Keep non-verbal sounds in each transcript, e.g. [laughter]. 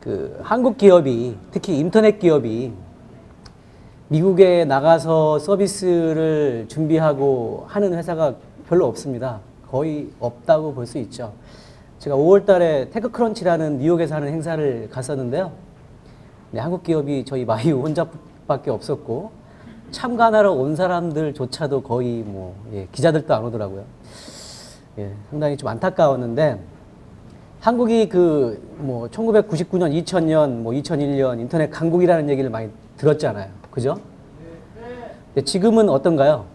그 한국 기업이 특히 인터넷 기업이 미국에 나가서 서비스를 준비하고 하는 회사가 별로 없습니다. 거의 없다고 볼 수 있죠. 제가 5월 달에 테크크런치라는 뉴욕에서 하는 행사를 갔었는데요. 네, 한국 기업이 저희 마이오 혼자밖에 없었고 참관하러 온 사람들조차도 거의 뭐 예, 기자들도 안 오더라고요. 예, 상당히 좀 안타까웠는데 한국이 그 뭐 1999년, 2000년, 뭐 2001년 인터넷 강국이라는 얘기를 많이 들었잖아요. 그죠? 근데 지금은 어떤가요?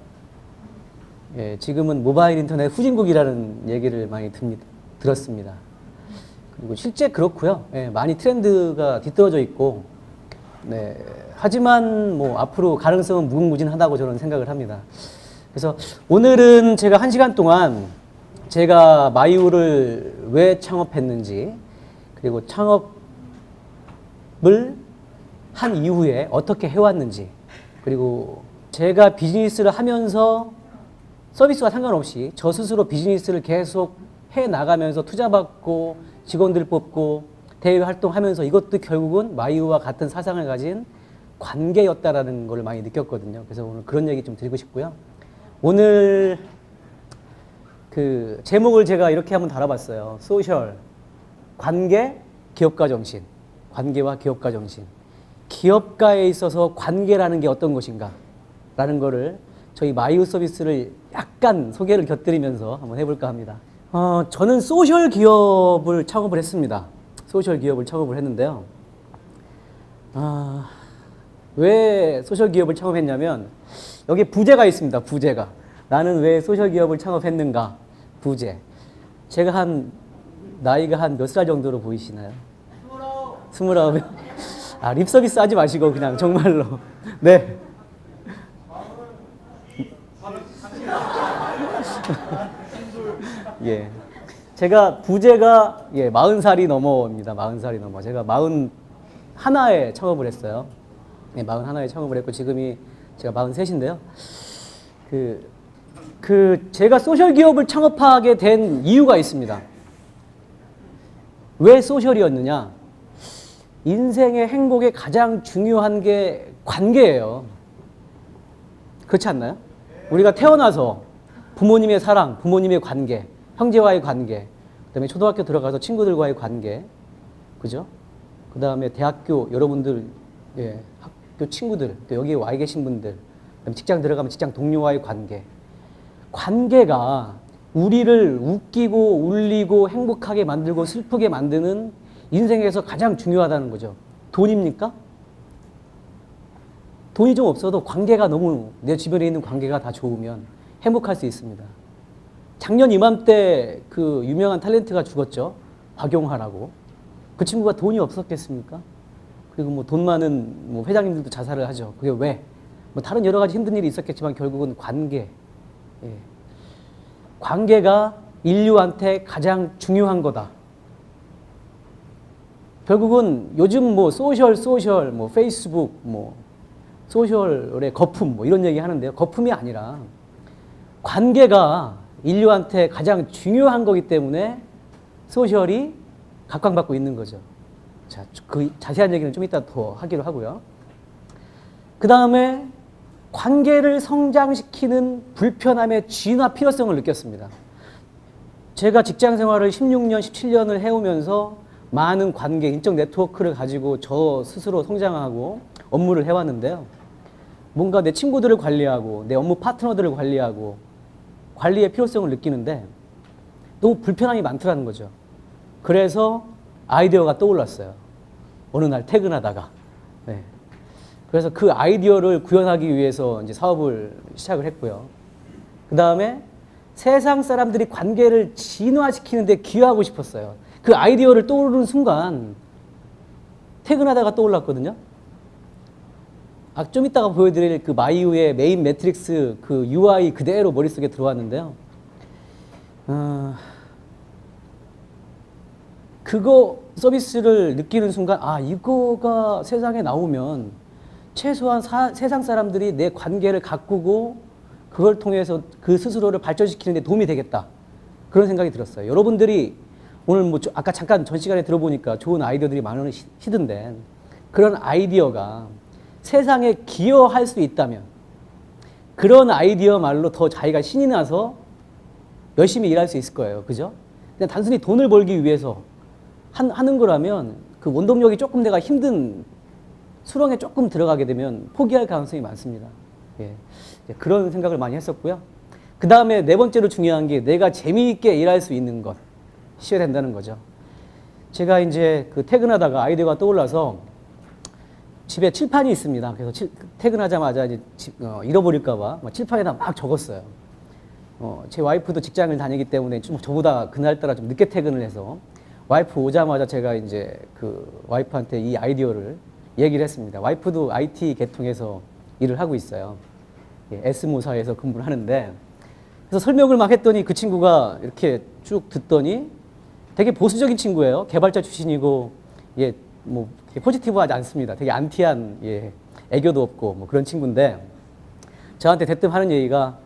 예, 지금은 모바일 인터넷 후진국이라는 얘기를 많이 듭니다, 들었습니다. 그리고 실제 그렇고요. 예, 많이 트렌드가 뒤떨어져 있고, 네. 하지만 뭐 앞으로 가능성은 무궁무진하다고 저는 생각을 합니다. 그래서 오늘은 제가 한 시간 동안 제가 마이오를 왜 창업했는지, 그리고 창업을 한 이후에 어떻게 해왔는지, 그리고 제가 비즈니스를 하면서 서비스와 상관없이 저 스스로 비즈니스를 계속 해 나가면서 투자받고 직원들 뽑고 대외 활동하면서 이것도 결국은 마이오와 같은 사상을 가진 관계였다라는 걸 많이 느꼈거든요. 그래서 오늘 그런 얘기 좀 드리고 싶고요. 오늘 그 제목을 제가 이렇게 한번 달아봤어요. 소셜 관계 기업가 정신 관계와 기업가 정신 기업가에 있어서 관계라는 게 어떤 것인가 라는 거를 저희 마이오 서비스를 약간 소개를 곁들이면서 한번 해볼까 합니다. 어, 저는 소셜 기업을 창업을 했습니다. 소셜 기업을 창업을 했는데요. 아, 왜 소셜 기업을 창업했냐면 여기 부제가 있습니다. 부제가 나는 왜 소셜 기업을 창업했는가? 부제. 제가 한 나이가 한 몇 살 정도로 보이시나요? 스물아홉. 아, 립 서비스 하지 마시고 그냥 정말로. 네. [laughs] 예. 제가 부제가 예, 40살이 넘어입니다. 40살이 넘어. 제가 41에 창업을 했어요. 예, 41에 창업을 했고 지금이 제가 43인데요. 그, 그 제가 소셜 기업을 창업하게 된 이유가 있습니다. 왜 소셜이었느냐? 인생의 행복에 가장 중요한 게 관계예요. 그렇지 않나요? 우리가 태어나서 부모님의 사랑, 부모님의 관계, 형제와의 관계, 그다음에 초등학교 들어가서 친구들과의 관계, 그죠? 그다음에 대학교 여러분들, 예, 학교 친구들, 또 여기 와 계신 분들, 직장 들어가면 직장 동료와의 관계, 관계가 우리를 웃기고 울리고 행복하게 만들고 슬프게 만드는 인생에서 가장 중요하다는 거죠. 돈입니까? 돈이 좀 없어도 관계가 너무 내 주변에 있는 관계가 다 좋으면 행복할 수 있습니다. 작년 이맘때 그 유명한 탤런트가 죽었죠. 박용하라고. 그 친구가 돈이 없었겠습니까? 그리고 뭐 돈 많은 뭐 회장님들도 자살을 하죠. 그게 왜? 뭐 다른 여러 가지 힘든 일이 있었겠지만 결국은 관계. 예. 관계가 인류한테 가장 중요한 거다. 결국은 요즘 뭐 소셜 소셜 뭐 페이스북 뭐 소셜의 거품 뭐 이런 얘기 하는데요. 거품이 아니라 관계가 인류한테 가장 중요한 거기 때문에 소셜이 각광받고 있는 거죠. 자, 그 자세한 얘기는 좀 이따 더 하기로 하고요. 그 다음에 관계를 성장시키는 불편함의 진화 필요성을 느꼈습니다. 제가 직장 생활을 16년, 17년을 해오면서 많은 관계, 인적 네트워크를 가지고 저 스스로 성장하고 업무를 해왔는데요. 뭔가 내 친구들을 관리하고 내 업무 파트너들을 관리하고 관리의 필요성을 느끼는데 너무 불편함이 많더라는 거죠. 그래서 아이디어가 떠올랐어요. 어느 날 퇴근하다가. 네. 그래서 그 아이디어를 구현하기 위해서 이제 사업을 시작을 했고요. 그 다음에 세상 사람들이 관계를 진화시키는데 기여하고 싶었어요. 그 아이디어를 떠오르는 순간 퇴근하다가 떠올랐거든요. 아, 좀 이따가 보여드릴 그 마이우의 메인 매트릭스 그 UI 그대로 머릿속에 들어왔는데요. 어, 그거 서비스를 느끼는 순간, 아, 이거가 세상에 나오면 최소한 사- 세상 사람들이 내 관계를 가꾸고 그걸 통해서 그 스스로를 발전시키는 데 도움이 되겠다. 그런 생각이 들었어요. 여러분들이 오늘 뭐 저- 아까 잠깐 전 시간에 들어보니까 좋은 아이디어들이 많으시던데 그런 아이디어가 세상에 기여할 수 있다면 그런 아이디어 말로 더 자기가 신이 나서 열심히 일할 수 있을 거예요. 그죠? 그냥 단순히 돈을 벌기 위해서 한- 하는 거라면 그 원동력이 조금 내가 힘든 수렁에 조금 들어가게 되면 포기할 가능성이 많습니다. 예. 그런 생각을 많이 했었고요. 그 다음에 네 번째로 중요한 게 내가 재미있게 일할 수 있는 것. 시야 된다는 거죠. 제가 이제 그 퇴근하다가 아이디어가 떠올라서 집에 칠판이 있습니다. 그래서 칠- 퇴근하자마자 이제 집- 어, 잃어버릴까봐 막 칠판에다 막 적었어요. 어, 제 와이프도 직장을 다니기 때문에 좀 저보다 그날따라 좀 늦게 퇴근을 해서 와이프 오자마자 제가 이제 그 와이프한테 이 아이디어를 얘기를 했습니다. 와이프도 IT 계통에서 일을 하고 있어요. 예, S모사에서 근무를 하는데 그래서 설명을 막 했더니 그 친구가 이렇게 쭉 듣더니 되게 보수적인 친구예요. 개발자 출신이고 예, 뭐 포지티브하지 않습니다. 되게 안티한 예, 애교도 없고 뭐 그런 친구인데 저한테 대뜸 하는 얘기가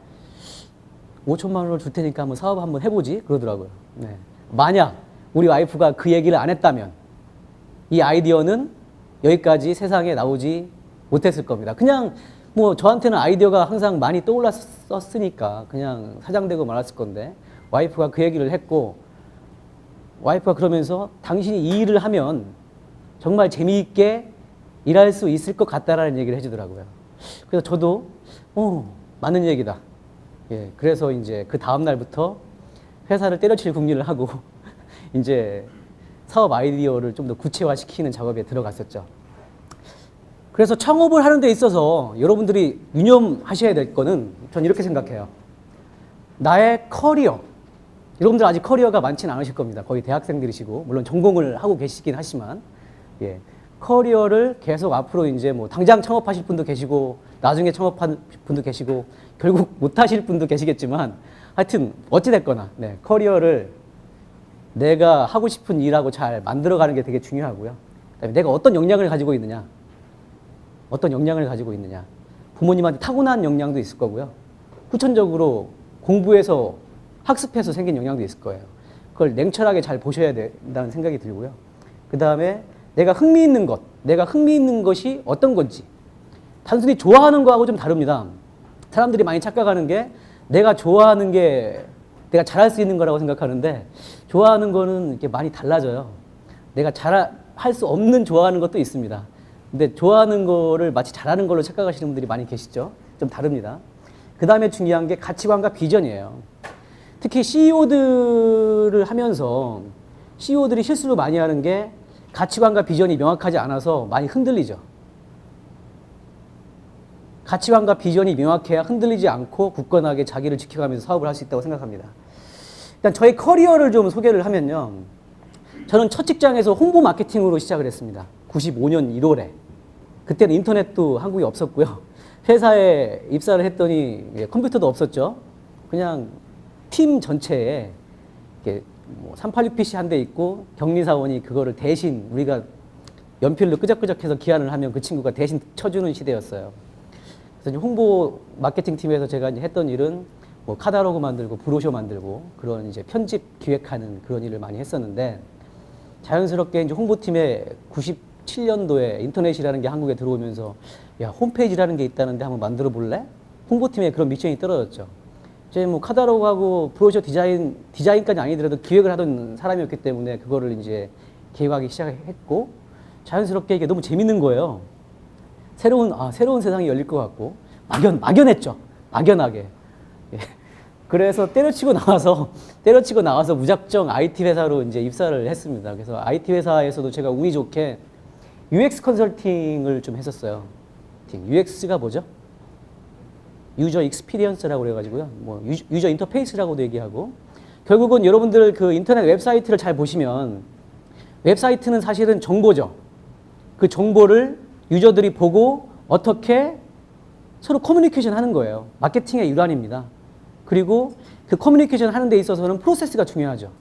5천만 원을 줄 테니까 한번 사업 한번 해보지 그러더라고요. 네. 만약 우리 와이프가 그 얘기를 안 했다면 이 아이디어는 여기까지 세상에 나오지 못했을 겁니다. 그냥 뭐 저한테는 아이디어가 항상 많이 떠올랐었으니까 그냥 사장되고 말았을 건데 와이프가 그 얘기를 했고 와이프가 그러면서 당신이 이 일을 하면 정말 재미있게 일할 수 있을 것 같다라는 얘기를 해주더라고요. 그래서 저도 어 맞는 얘기다. 예, 그래서 이제 그 다음 날부터 회사를 때려칠 궁리를 하고 [laughs] 이제 사업 아이디어를 좀 더 구체화시키는 작업에 들어갔었죠. 그래서 창업을 하는 데 있어서 여러분들이 유념하셔야 될 거는 전 이렇게 생각해요. 나의 커리어. 여러분들 아직 커리어가 많지는 않으실 겁니다. 거의 대학생들이시고 물론 전공을 하고 계시긴 하지만 예. 커리어를 계속 앞으로 이제 뭐 당장 창업하실 분도 계시고 나중에 창업할 분도 계시고 결국 못 하실 분도 계시겠지만 하여튼 어찌 됐거나 네. 커리어를 내가 하고 싶은 일하고 잘 만들어가는 게 되게 중요하고요. 내가 어떤 역량을 가지고 있느냐, 어떤 역량을 가지고 있느냐. 부모님한테 타고난 역량도 있을 거고요. 후천적으로 공부해서 학습해서 생긴 역량도 있을 거예요. 그걸 냉철하게 잘 보셔야 된다는 생각이 들고요. 그 다음에 내가 흥미 있는 것, 내가 흥미 있는 것이 어떤 건지. 단순히 좋아하는 거하고 좀 다릅니다. 사람들이 많이 착각하는 게 내가 좋아하는 게 내가 잘할 수 있는 거라고 생각하는데 좋아하는 거는 이렇게 많이 달라져요. 내가 잘할 수 없는 좋아하는 것도 있습니다. 근데 좋아하는 거를 마치 잘하는 걸로 착각하시는 분들이 많이 계시죠. 좀 다릅니다. 그 다음에 중요한 게 가치관과 비전이에요. 특히 CEO들을 하면서 CEO들이 실수를 많이 하는 게 가치관과 비전이 명확하지 않아서 많이 흔들리죠. 가치관과 비전이 명확해야 흔들리지 않고 굳건하게 자기를 지켜가면서 사업을 할 수 있다고 생각합니다. 일단 저의 커리어를 좀 소개를 하면요. 저는 첫 직장에서 홍보 마케팅으로 시작을 했습니다. 95년 1월에. 그때는 인터넷도 한국에 없었고요. 회사에 입사를 했더니 예, 컴퓨터도 없었죠. 그냥 팀 전체에 뭐 386PC 한 대 있고 격리사원이 그거를 대신 우리가 연필로 끄적끄적해서 기한을 하면 그 친구가 대신 쳐주는 시대였어요. 그래서 홍보 마케팅 팀에서 제가 했던 일은 뭐 카탈로그 만들고 브로셔 만들고 그런 이제 편집 기획하는 그런 일을 많이 했었는데 자연스럽게 이제 홍보팀에 97년도에 인터넷이라는 게 한국에 들어오면서 야 홈페이지라는 게 있다는데 한번 만들어 볼래? 홍보팀에 그런 미션이 떨어졌죠. 이제 뭐 카탈로그하고 브로셔 디자인 디자인까지 아니더라도 기획을 하던 사람이었기 때문에 그거를 이제 기획하기 시작했고 자연스럽게 이게 너무 재밌는 거예요. 새로운 아 새로운 세상이 열릴 것 같고 막연 막연했죠. 막연하게. 예. 그래서 때려치고 나와서 [laughs] 때려치고 나와서 무작정 IT 회사로 이제 입사를 했습니다. 그래서 IT 회사에서도 제가 운이 좋게 UX 컨설팅을 좀 했었어요. UX가 뭐죠? 유저 익스피리언스라고 그래가지고요. 뭐 유- 유저 인터페이스라고도 얘기하고 결국은 여러분들 그 인터넷 웹사이트를 잘 보시면 웹사이트는 사실은 정보죠. 그 정보를 유저들이 보고 어떻게 서로 커뮤니케이션 하는 거예요. 마케팅의 일환입니다. 그리고 그 커뮤니케이션 하는 데 있어서는 프로세스가 중요하죠.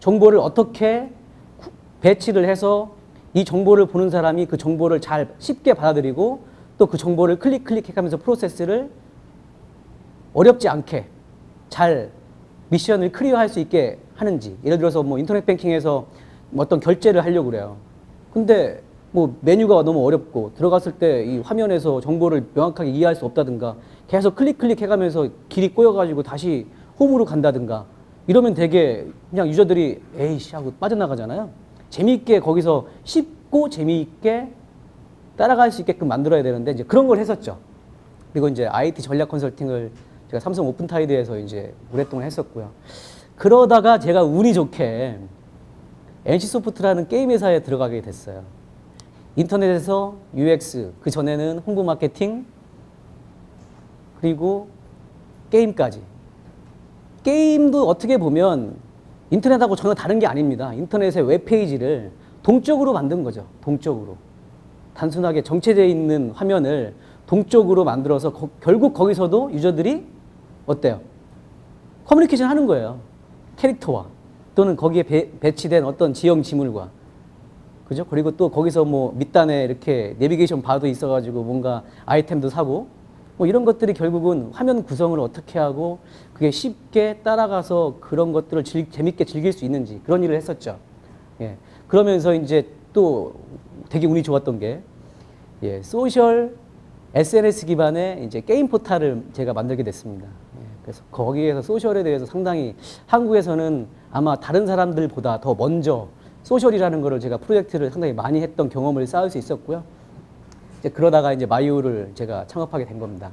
정보를 어떻게 구- 배치를 해서 이 정보를 보는 사람이 그 정보를 잘 쉽게 받아들이고 또 그 정보를 클릭 클릭해 가면서 프로세스를 어렵지 않게 잘 미션을 클리어할 수 있게 하는지 예를 들어서 뭐 인터넷 뱅킹에서 뭐 어떤 결제를 하려고 그래요. 근데 뭐 메뉴가 너무 어렵고 들어갔을 때 이 화면에서 정보를 명확하게 이해할 수 없다든가 계속 클릭 클릭 해가면서 길이 꼬여가지고 다시 홈으로 간다든가 이러면 되게 그냥 유저들이 에이씨 하고 빠져나가잖아요. 재미있게 거기서 쉽고 재미있게 따라갈 수 있게끔 만들어야 되는데 이제 그런 걸 했었죠. 그리고 이제 IT 전략 컨설팅을 제가 삼성 오픈타이드에서 이제 오랫동안 했었고요. 그러다가 제가 운이 좋게 NC소프트라는 게임 회사에 들어가게 됐어요. 인터넷에서 UX, 그 전에는 홍보 마케팅, 그리고 게임까지. 게임도 어떻게 보면 인터넷하고 전혀 다른 게 아닙니다. 인터넷의 웹페이지를 동적으로 만든 거죠. 동적으로. 단순하게 정체되어 있는 화면을 동적으로 만들어서 거- 결국 거기서도 유저들이 어때요? 커뮤니케이션 하는 거예요. 캐릭터와 또는 거기에 배, 배치된 어떤 지형 지물과 그죠? 그리고 또 거기서 뭐 밑단에 이렇게 내비게이션 바도 있어가지고 뭔가 아이템도 사고 뭐 이런 것들이 결국은 화면 구성을 어떻게 하고 그게 쉽게 따라가서 그런 것들을 즐- 재밌게 즐길 수 있는지 그런 일을 했었죠. 예. 그러면서 이제 또 되게 운이 좋았던 게 예, 소셜 SNS 기반의 이제 게임 포탈을 제가 만들게 됐습니다. 예, 그래서 거기에서 소셜에 대해서 상당히 한국에서는 아마 다른 사람들보다 더 먼저 소셜이라는 거를 제가 프로젝트를 상당히 많이 했던 경험을 쌓을 수 있었고요. 이제 그러다가 이제 마이오를 제가 창업하게 된 겁니다.